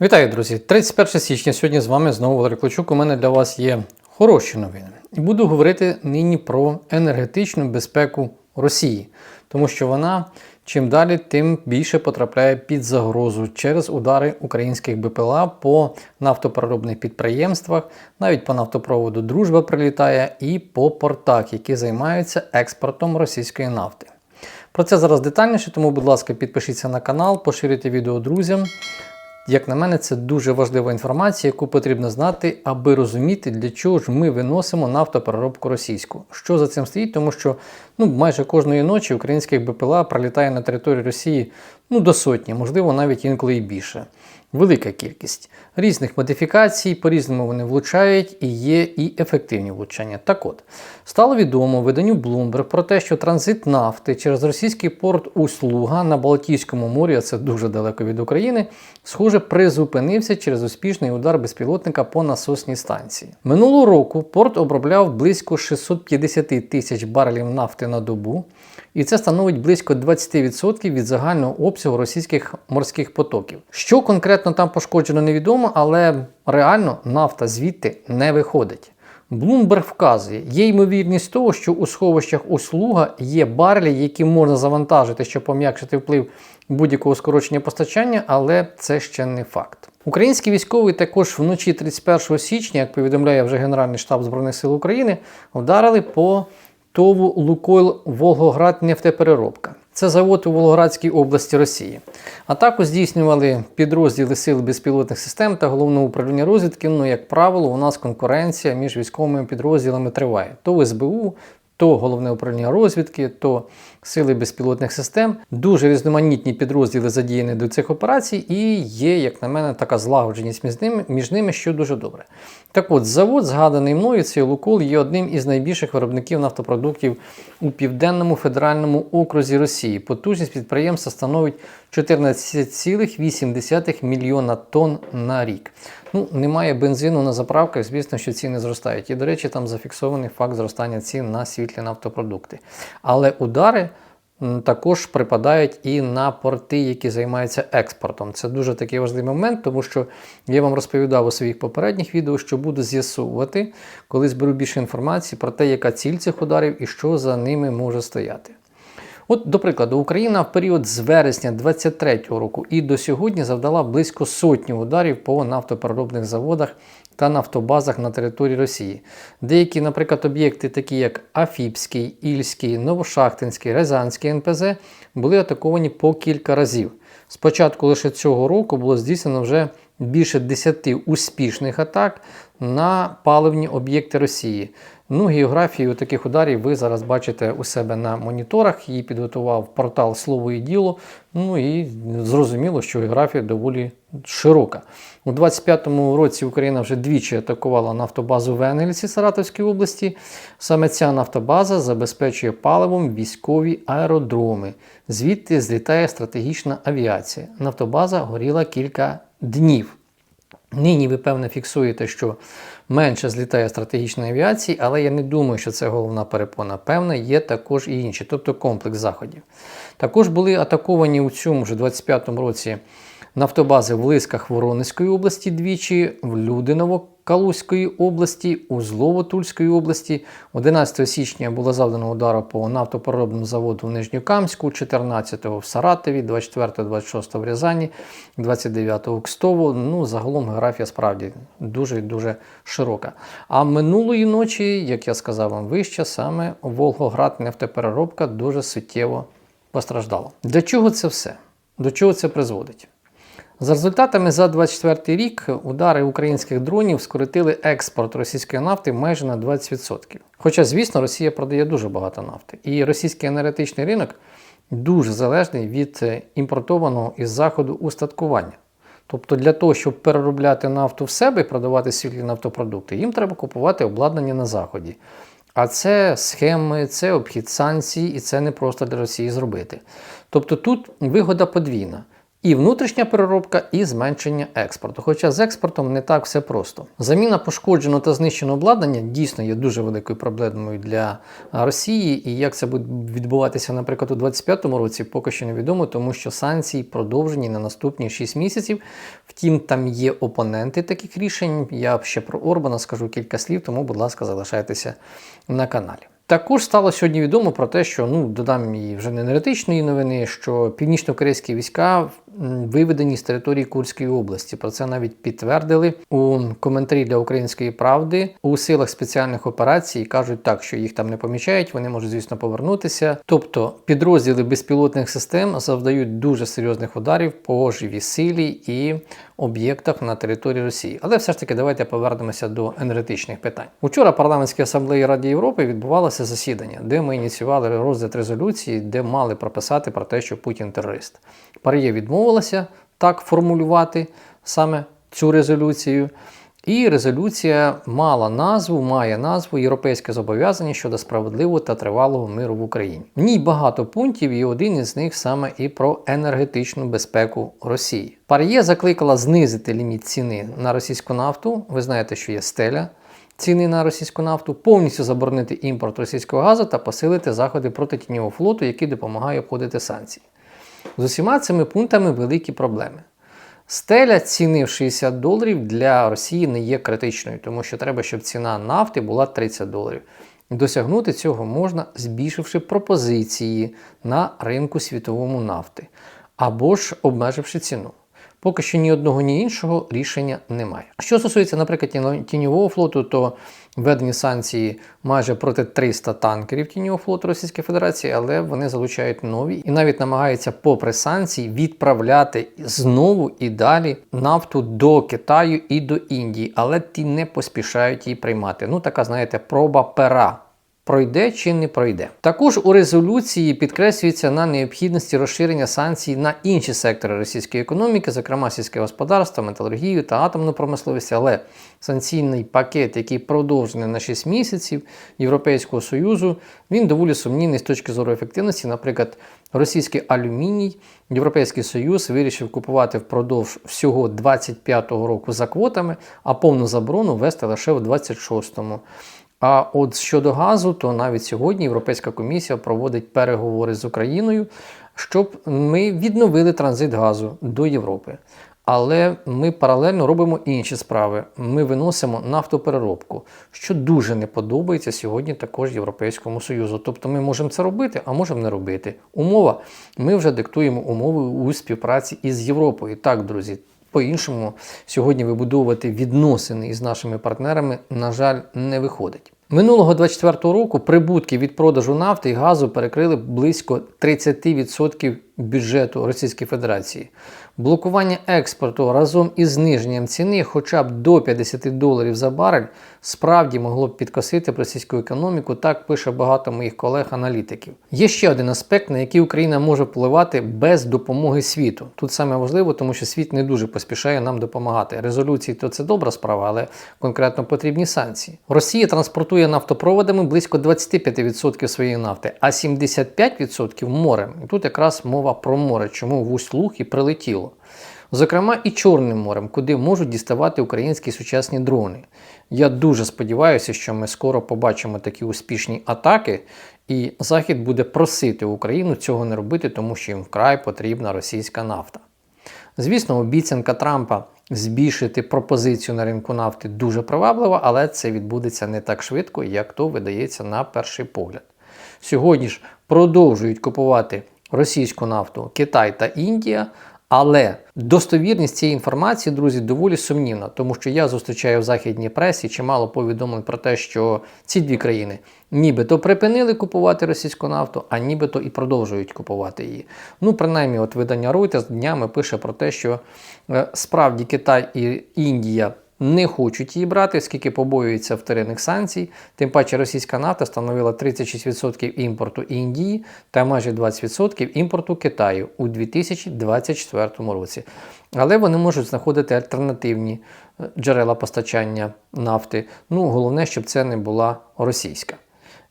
Вітаю, друзі! 31 січня. Сьогодні з вами знову Валерій Клочук. У мене для вас є хороші новини. І буду говорити нині про енергетичну безпеку Росії, тому що вона чим далі, тим більше потрапляє під загрозу через удари українських БПЛА по нафтопереробних підприємствах, навіть по нафтопроводу Дружба прилітає і по портах, які займаються експортом російської нафти. Про це зараз детальніше, тому, будь ласка, підпишіться на канал, поширюйте відео друзям. Як на мене, це дуже важлива інформація, яку потрібно знати, аби розуміти, для чого ж ми виносимо нафтопереробку російську. Що за цим стоїть, тому що ну, майже кожної ночі українських БПЛА пролітає на територію Росії ну, до сотні, можливо, навіть інколи і більше. Велика кількість різних модифікацій, по-різному вони влучають і є і ефективні влучання. Так от, стало відомо виданню Bloomberg про те, що транзит нафти через російський порт Услуга на Балтійському морі, а це дуже далеко від України, схоже, призупинився через успішний удар безпілотника по насосній станції. Минулого року порт обробляв близько 650 тисяч барелів нафти на добу, і це становить близько 20% від загального обсягу російських морських потоків. Що конкретно там пошкоджено, невідомо, але реально нафта звідти не виходить. Bloomberg вказує, є ймовірність того, що у сховищах услуга є барелі, які можна завантажити, щоб пом'якшити вплив будь-якого скорочення постачання, але це ще не факт. Українські військові також вночі 31 січня, як повідомляє вже Генеральний штаб Збройних сил України, вдарили по ТОВу Лукойл Волгоград нефтепереробка. Це завод у Волгоградській області Росії. Атаку здійснювали підрозділи сил безпілотних систем та головного управління розвідки. Ну, як правило, у нас конкуренція між військовими підрозділами триває. То СБУ, то головне управління розвідки, то сили безпілотних систем. Дуже різноманітні підрозділи задіяні до цих операцій, і є, як на мене, така злагодженість між ними, між ними, що дуже добре. Так от, завод, згаданий мною, цей Лукол, є одним із найбільших виробників нафтопродуктів у південному федеральному окрузі Росії. Потужність підприємства становить 14,8 мільйона тонн на рік. Ну, немає бензину на заправках, звісно, що ціни зростають. І, до речі, там зафіксований факт зростання цін на світлі нафтопродукти. Але удари також припадають і на порти, які займаються експортом. Це дуже такий важливий момент, тому що я вам розповідав у своїх попередніх відео, що буду з'ясовувати, коли зберу більше інформації про те, яка ціль цих ударів і що за ними може стояти. От, до прикладу, Україна в період з вересня 2023 року і до сьогодні завдала близько сотні ударів по нафтопереробних заводах та нафтобазах на території Росії. Деякі, наприклад, об'єкти, такі як Афіпський, Ільський, Новошахтинський, Рязанський НПЗ, були атаковані по кілька разів. Спочатку лише цього року було здійснено вже більше 10 успішних атак на паливні об'єкти Росії. Ну, географію таких ударів ви зараз бачите у себе на моніторах. Її підготував портал Слово і діло. Ну і зрозуміло, що географія доволі широка. У 25-му році Україна вже двічі атакувала нафтобазу в Енгельсі Саратовської області. Саме ця нафтобаза забезпечує паливом військові аеродроми. Звідти злітає стратегічна авіація. Нафтобаза горіла кілька днів. Нині ви, певне, фіксуєте, що менше злітає стратегічної авіації, але я не думаю, що це головна перепона. Певне, є також і інші, тобто комплекс заходів. Також були атаковані у цьому ж 25-му році нафтобази в Лисках Воронезької області двічі, в Людиново Калузької області, у Злово-Тульської області. 11 січня було завдано удару по нафтопереробному заводу в Нижньокамську, 14-го в Саратові, 24-26 в Рязані, 29-го в Кстово. Ну, загалом географія справді дуже дуже широка. А минулої ночі, як я сказав вам вище, саме Волгоград нефтепереробка дуже суттєво постраждала. Для чого це все? До чого це призводить? За результатами за 24 рік удари українських дронів скоротили експорт російської нафти майже на 20%. Хоча, звісно, Росія продає дуже багато нафти. І російський енергетичний ринок дуже залежний від е, імпортованого із заходу устаткування. Тобто для того, щоб переробляти нафту в себе і продавати світлі нафтопродукти, їм треба купувати обладнання на заході. А це схеми, це обхід санкцій, і це не просто для Росії зробити. Тобто тут вигода подвійна. І внутрішня переробка, і зменшення експорту. Хоча з експортом не так все просто. Заміна пошкодженого та знищеного обладнання дійсно є дуже великою проблемою для Росії. І як це буде відбуватися, наприклад, у 2025 році, поки що невідомо, тому що санкції продовжені на наступні 6 місяців. Втім, там є опоненти таких рішень. Я ще про Орбана скажу кілька слів, тому, будь ласка, залишайтеся на каналі. Також стало сьогодні відомо про те, що ну додам і вже не енергетичної новини, що північно-корейські війська виведені з території Курської області. Про це навіть підтвердили у коментарі для української правди у силах спеціальних операцій. Кажуть так, що їх там не помічають, вони можуть, звісно, повернутися. Тобто підрозділи безпілотних систем завдають дуже серйозних ударів по живій силі і об'єктах на території Росії. Але все ж таки давайте повернемося до енергетичних питань. Учора парламентській асамблеї Ради Європи відбувалося засідання, де ми ініціювали розгляд резолюції, де мали прописати про те, що Путін терорист. Пар'є відмовилася так формулювати саме цю резолюцію. І резолюція мала назву, має назву Європейське зобов'язання щодо справедливого та тривалого миру в Україні. В ній багато пунктів, і один із них саме і про енергетичну безпеку Росії. Пар'є закликала знизити ліміт ціни на російську нафту. Ви знаєте, що є стеля ціни на російську нафту, повністю заборонити імпорт російського газу та посилити заходи проти тіньового флоту, який допомагає обходити санкції. З усіма цими пунктами великі проблеми. Стеля ціни в 60 доларів для Росії не є критичною, тому що треба, щоб ціна нафти була 30 доларів. Досягнути цього можна, збільшивши пропозиції на ринку світовому нафти або ж обмеживши ціну. Поки що ні одного, ні іншого рішення немає. Що стосується, наприклад, тіньового флоту, то введені санкції майже проти 300 танкерів тіньового флоту Російської Федерації, але вони залучають нові і навіть намагаються, попри санкції, відправляти знову і далі нафту до Китаю і до Індії, але ті не поспішають її приймати. Ну, така, знаєте, проба пера. Пройде чи не пройде. Також у резолюції підкреслюється на необхідності розширення санкцій на інші сектори російської економіки, зокрема сільське господарство, металургію та атомну промисловість. Але санкційний пакет, який продовжений на 6 місяців Європейського Союзу, він доволі сумнівний з точки зору ефективності. Наприклад, російський алюміній Європейський Союз вирішив купувати впродовж всього 25-го року за квотами, а повну заборону ввести лише в 26-му. А от щодо газу, то навіть сьогодні Європейська комісія проводить переговори з Україною, щоб ми відновили транзит газу до Європи. Але ми паралельно робимо інші справи. Ми виносимо нафтопереробку, що дуже не подобається сьогодні також Європейському Союзу. Тобто ми можемо це робити, а можемо не робити. Умова: ми вже диктуємо умови у співпраці із Європою. Так, друзі, по-іншому сьогодні вибудовувати відносини із нашими партнерами, на жаль, не виходить. Минулого 24 року прибутки від продажу нафти і газу перекрили близько 30% бюджету Російської Федерації. Блокування експорту разом із зниженням ціни хоча б до 50 доларів за барель справді могло б підкосити російську економіку, так пише багато моїх колег-аналітиків. Є ще один аспект, на який Україна може впливати без допомоги світу. Тут саме важливо, тому що світ не дуже поспішає нам допомагати. Резолюції то це добра справа, але конкретно потрібні санкції. Росія транспортує нафтопроводами близько 25% своєї нафти, а 75% морем. І тут якраз мова про море, чому в Усть-Луг і прилетіло. Зокрема, і Чорним морем, куди можуть діставати українські сучасні дрони. Я дуже сподіваюся, що ми скоро побачимо такі успішні атаки, і Захід буде просити Україну цього не робити, тому що їм вкрай потрібна російська нафта. Звісно, обіцянка Трампа збільшити пропозицію на ринку нафти дуже приваблива, але це відбудеться не так швидко, як то видається на перший погляд. Сьогодні ж продовжують купувати російську нафту Китай та Індія. Але достовірність цієї інформації, друзі, доволі сумнівна, тому що я зустрічаю в західній пресі чимало повідомлень про те, що ці дві країни нібито припинили купувати російську нафту, а нібито і продовжують купувати її. Ну, принаймні, от видання Reuters днями пише про те, що е, справді Китай і Індія. Не хочуть її брати, оскільки побоюються вторинних санкцій. Тим паче російська нафта становила 36% імпорту Індії та майже 20% імпорту Китаю у 2024 році. Але вони можуть знаходити альтернативні е, джерела постачання нафти. Ну, головне, щоб це не була російська.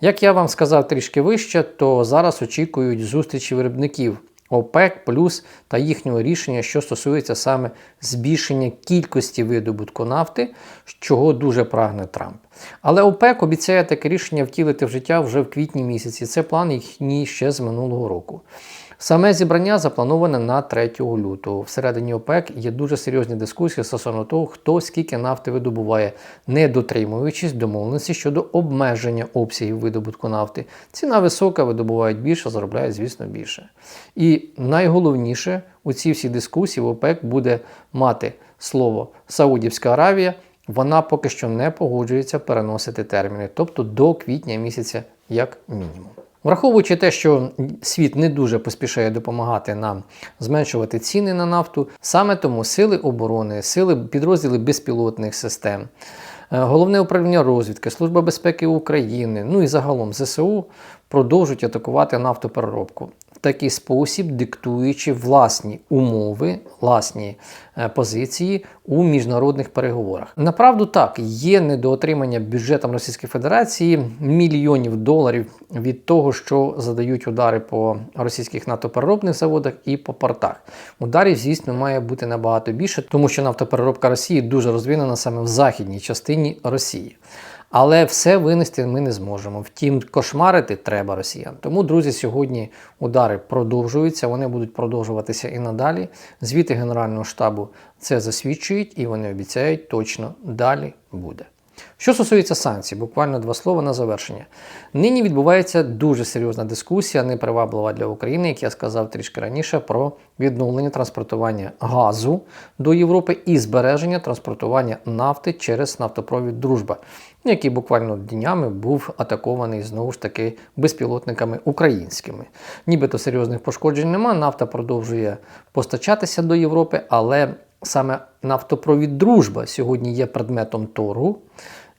Як я вам сказав трішки вище, то зараз очікують зустрічі виробників ОПЕК плюс та їхнього рішення, що стосується саме збільшення кількості видобутку нафти, чого дуже прагне Трамп. Але ОПЕК обіцяє таке рішення втілити в життя вже в квітні місяці. Це план їхній ще з минулого року. Саме зібрання заплановане на 3 лютого. Всередині ОПЕК є дуже серйозні дискусії стосовно того, хто скільки нафти видобуває, не дотримуючись домовленості щодо обмеження обсягів видобутку нафти. Ціна висока, видобувають більше, заробляють, звісно, більше. І найголовніше у цій всій дискусії в ОПЕК буде мати слово Саудівська Аравія. Вона поки що не погоджується переносити терміни, тобто до квітня місяця, як мінімум. Враховуючи те, що світ не дуже поспішає допомагати нам зменшувати ціни на нафту, саме тому сили оборони, сили підрозділи безпілотних систем, е, головне управління розвідки, Служба безпеки України, ну і загалом ЗСУ продовжують атакувати нафтопереробку такий спосіб, диктуючи власні умови, власні е, позиції у міжнародних переговорах. Направду так, є недоотримання бюджетом Російської Федерації мільйонів доларів від того, що задають удари по російських нафтопереробних заводах і по портах. Ударів, звісно, має бути набагато більше, тому що нафтопереробка Росії дуже розвинена саме в західній частині Росії. Але все винести ми не зможемо. Втім, кошмарити треба росіян. Тому, друзі, сьогодні удари продовжуються, вони будуть продовжуватися і надалі. Звіти Генерального штабу це засвідчують і вони обіцяють точно далі буде. Що стосується санкцій, буквально два слова на завершення. Нині відбувається дуже серйозна дискусія, неприваблива для України, як я сказав трішки раніше, про відновлення транспортування газу до Європи і збереження транспортування нафти через нафтопровід Дружба, який буквально днями був атакований знову ж таки безпілотниками українськими. Нібито серйозних пошкоджень нема, нафта продовжує постачатися до Європи, але саме нафтопровід Дружба сьогодні є предметом торгу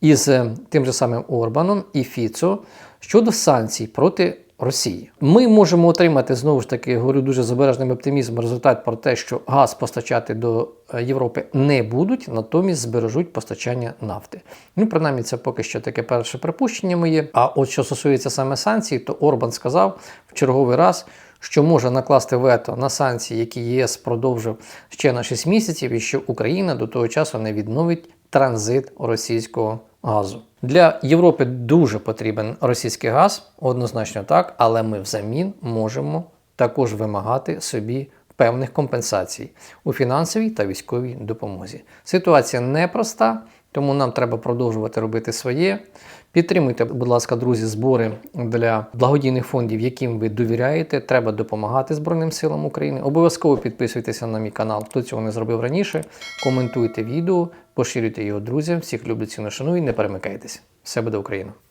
із е, тим же самим Орбаном і Фіцо щодо санкцій проти Росії. Ми можемо отримати знову ж таки, говорю дуже з обережним оптимізмом, результат про те, що газ постачати до е, Європи не будуть, натомість збережуть постачання нафти. Ну, принаймні, це поки що таке перше припущення моє. А от що стосується саме санкцій, то Орбан сказав в черговий раз. Що може накласти вето на санкції, які ЄС продовжив ще на 6 місяців, і що Україна до того часу не відновить транзит російського газу. Для Європи дуже потрібен російський газ, однозначно так, але ми взамін можемо також вимагати собі певних компенсацій у фінансовій та військовій допомозі. Ситуація непроста, тому нам треба продовжувати робити своє. Підтримуйте, будь ласка, друзі, збори для благодійних фондів, яким ви довіряєте. Треба допомагати Збройним силам України. Обов'язково підписуйтеся на мій канал, хто цього не зробив раніше. Коментуйте відео, поширюйте його друзям. Всіх люблю, ціну шаную, не перемикайтеся. Все буде Україна!